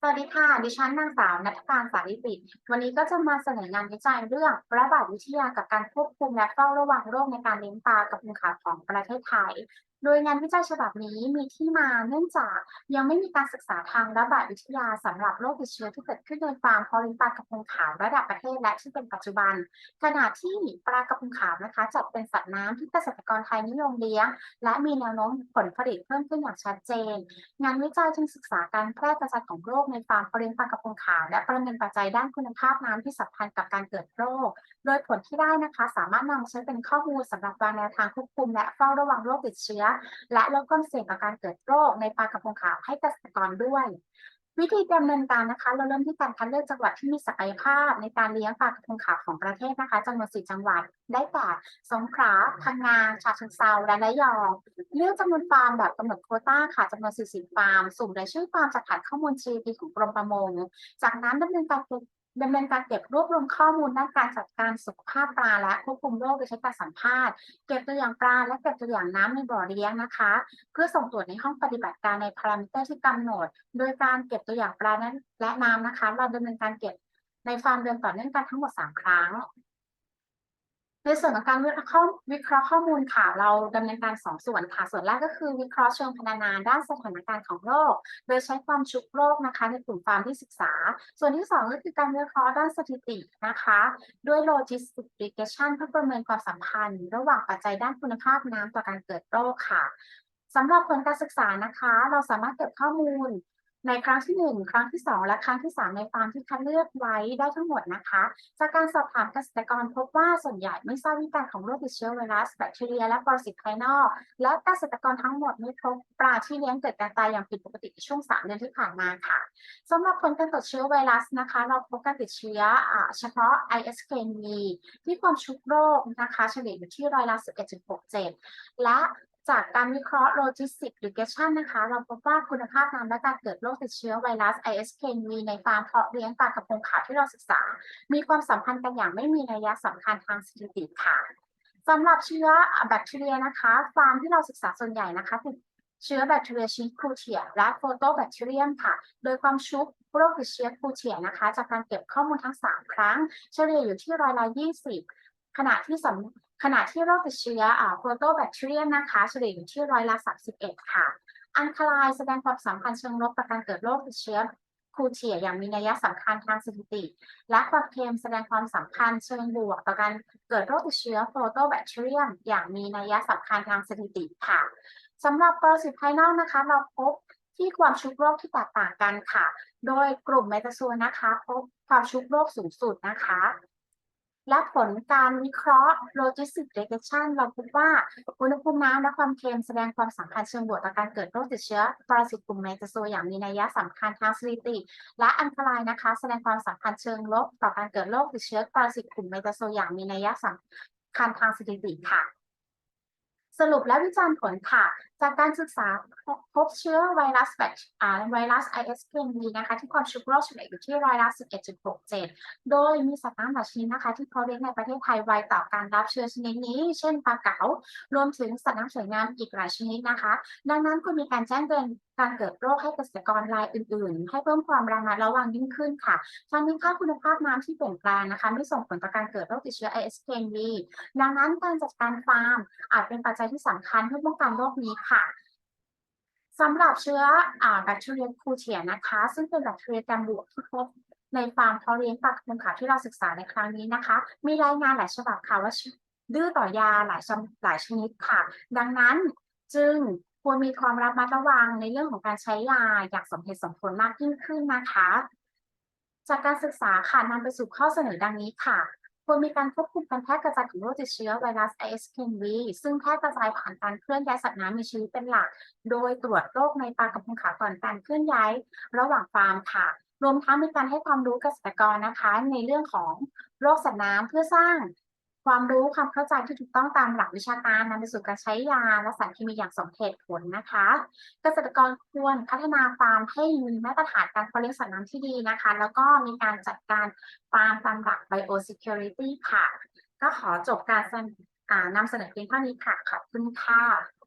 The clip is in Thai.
สวัสดีค่ะ ดิฉันนางสาวนัทการสาริปิตวันนี้ก็จะมาเสนองานวิจัยเรื่องระบาดวิทยากับการควบคุมและเฝ้าระวังโรคในการเลี้ยงปลากับพุงขาวของประเทศไทย โดยงานวิจัยฉบับนี้มีที่มาเนื่องจากยังไม่มีการศึกษาทางระบาดวิทยาสำหรับโรคติดเชื้อที่เกิดขึ้นในฟาร์มเพาะเลี้ยงปลากระพงขาวระดับประเทศและที่เป็นปัจจุบัน ขณะที่ปลากระพงขาวนะคะจัดเป็นสัตว์น้ำที่เกษตรกรไทยนิยมเลี้ยง และมีแนวโน้มผลผลิตเพิ่มขึ้นอย่างชัดเจน งานวิจัยจึงศึกษาการแพร่กระจายของโรคในฟาร์มเพาะเลี้ยงปลากระพงขาวและประเมินปัจจัยด้านคุณภาพน้ำที่สัมพันธ์กับการเกิดโรค โดยผลที่ได้นะคะ สามารถนำมาใช้เป็นข้อมูลสำหรับวางแนวทางควบคุมและเฝ้าระวังโรคติดเชื้อและลดความเสี่ยงต่อการเกิดโรคในปลากระพงขาวให้เกษตรกรด้วย วิธีดำเนินการนะคะ เราเริ่มที่การคัดเลือกจังหวัดที่มีศักยภาพในการเลี้ยงปลากระพงขาวของประเทศนะคะจำนวนสี่จังหวัดได้แก่สงขลาพังงาฉะเชิงเทราและระยอง เลือกจำนวนฟาร์มแบบกำหนดโควต้าค่ะจำนวน40ฟาร์ม สุ่มรายชื่อฟาร์มจากฐานข้อมูล GDP ของกรมประมง จากนั้นดำเนินการ ดำเนินการเก็บรวบรวมข้อมูลด้านการจัดการสุขภาพปลาและควบคุมโรคโดยใช้การสัมภาษณ์ เก็บตัวอย่างปลาและเก็บตัวอย่างน้ำในบ่อเลี้ยงนะคะ เพื่อส่งตรวจในห้องปฏิบัติการในพารามิเตอร์ที่กำหนด โดยการเก็บตัวอย่างปลานั้นและน้ำนะคะ เราดำเนินการเก็บในฟาร์มเดือนต่อเนื่องกันทั้งหมด 3 ครั้ง ในส่วนของการวิเคราะห์ข้อวิเคราะห์ข้อมูลค่ะเราดำเนินการสองส่วนค่ะ ส่วนแรกก็คือวิเคราะห์เชิงพรรณนาด้านสถานการณ์ของโรค โดยใช้ความชุกโรคนะคะ ในกลุ่มฟาร์มที่ศึกษา ส่วนที่สองก็คือการวิเคราะห์ด้านสถิตินะคะ ด้วย logistic regression เพื่อประเมินความสัมพันธ์ ระหว่างปัจจัยด้านคุณภาพน้ำต่อการเกิดโรคค่ะสำหรับผลการศึกษานะคะ เราสามารถเก็บข้อมูล ในครั้งที่ 1 ครั้งที่ 2 และครั้งที่ 3 ในฟาร์มที่คัดเลือกไว้ได้ทั้งหมดนะคะ จากการสอบถามเกษตรกรพบว่าส่วนใหญ่ไม่ทราบวิธีการของโรคติดเชื้อไวรัสแบคทีเรียและปรสิตภายนอก และเกษตรกรทั้งหมดไม่พบปลาที่เลี้ยงเกิดการตายอย่างผิดปกติในช่วง 3 เดือนที่ผ่านมาค่ะสำหรับผลการตรวจเชื้อไวรัสนะคะ เราพบการติดเชื้อเฉพาะ ISKV ที่ความชุกโรคนะคะเฉลี่ยอยู่ที่ร้อยละ11.67และ จากการวิเคราะห์ logistic regression นะคะ เราพบว่าคุณภาพน้ำและการเกิดโรคติดเชื้อไวรัส ISKV ในฟาร์มเพาะเลี้ยงปลากระพงขาวที่เราศึกษา มีความสัมพันธ์กันอย่างไม่มีนัยยะสำคัญทางสถิติค่ะสำหรับเชื้อแบคทีเรียนะคะ ฟาร์มที่เราศึกษาส่วนใหญ่นะคะติดเชื้อแบคทีเรียชนิดครูเทียและโฟโตแบคทีเรียมค่ะ โดยความชุกโรคติดเชื้อครูเทียนะคะ จากการเก็บข้อมูลทั้ง 3 ครั้ง เฉลี่ยอยู่ที่ร้อยละ20 ขณะที่สำ ขณะที่โรคติดเชื้ออ่าโปรโตแบคทีเรียมนะคะเฉลี่ยอยู่ที่ร้อยละ31 ค่ะ อันคลายแสดงความสัมพันธ์เชิงลบต่อการเกิดโรคติดเชื้อคูเทียอย่างมีนัยสำคัญทางสถิติ และความเค็มแสดงความสัมพันธ์เชิงบวก ต่อการเกิดโรคติดเชื้อโปรโตแบคทีเรียมอย่างมีนัยสำคัญทางสถิติค่ะสำหรับปรสิตภายนอกนะคะ เราพบที่ความชุกโรคที่แตกต่างกันค่ะ โดยกลุ่มเมตาซัวนะคะพบความชุกโรคสูงสุดนะคะ และผลการวิเคราะห์ logistic regression เราพบว่าอุณหภูมิน้ำและความเค็มแสดงความสัมพันธ์เชิงบวกต่อการเกิดโรคติดเชื้อปรสิตกลุ่มเมตาโซอย่างมีนัยสำคัญทางสถิติ และอันตรายนะคะ แสดงความสัมพันธ์เชิงลบต่อการเกิดโรคติดเชื้อปรสิตกลุ่มเมตาโซอย่างมีนัยสำคัญทางสถิติค่ะ สรุปและวิจารณ์ผลค่ะ จากการศึกษาพบเชื้อไวรัสแบคอ่าไวรัส ISKV นะคะที่ความชุกโรคเฉลี่ยอยู่ที่ร้อยละ11.67 โดยมีสัตว์น้ำหลายชนิดนะคะ ที่เพาเลี้ยงในประเทศไทยไวต่อการรับเชื้อชนิดนี้ เช่นปลาเก๋ารวมถึงสัตว์น้ำสวยงามอีกหลายชนิดนะคะ ดังนั้นควรมีการแจ้งเตือน การเกิดโรคให้เกษตรกรรายอื่น ๆ ให้เพิ่มความระมัดระวังยิ่งขึ้นค่ะทั้งนี้ค่าคุณภาพน้ำที่เปลี่ยนแปลงนะคะไม่ส่งผลต่อการเกิดโรคติดเชื้อ ISKV ดังนั้นการจัดการฟาร์มอาจเป็นปัจจัยที่สำคัญเพื่อป้องกันโรคนี้ค่ะสำหรับเชื้อแบคทีเรียคูเทียนะคะ ซึ่งเป็นแบคทีเรียจำบวกที่พบในฟาร์มเพาะเลี้ยงปลากระพงขาวที่เราศึกษาในครั้งนี้นะคะ มีรายงานหลายฉบับค่ะว่าดื้อต่อยาหลายชหลายชนิดค่ะ ดังนั้นจึง ควรมีความระมัดระวังในเรื่องของการใช้ยาอย่างสมเหตุสมผลมากยิ่งขึ้นนะคะ จากการศึกษาค่ะนำไปสู่ข้อเสนอดังนี้ค่ะ ควรมีการควบคุมการแพร่กระจายของโรคติดเชื้อไวรัส ISKV ซึ่งแพร่กระจายผ่านการเคลื่อนย้ายสัตว์น้ำมีชีวิตเป็นหลัก โดยตรวจโรคในปลากระพงขาวก่อนการเคลื่อนย้ายระหว่างฟาร์มค่ะ รวมทั้งมีการให้ความรู้เกษตรกรนะคะ ในเรื่องของโรคสัตว์น้ำเพื่อสร้าง ความรู้ความเข้าใจที่ถูกต้องตามหลักวิชาการนำไปสู่การใช้ยาและสารเคมีอย่างสมเหตุผลนะคะ เกษตรกรควรพัฒนาฟาร์มให้มีมาตรฐานการเพาะเลี้ยงสัตว์น้ำที่ดีนะคะ แล้วก็มีการจัดการฟาร์มตามหลัก biosecurity ค่ะ ก็ขอจบการนำเสนอเพียงเท่านี้ค่ะ ขอบคุณค่ะ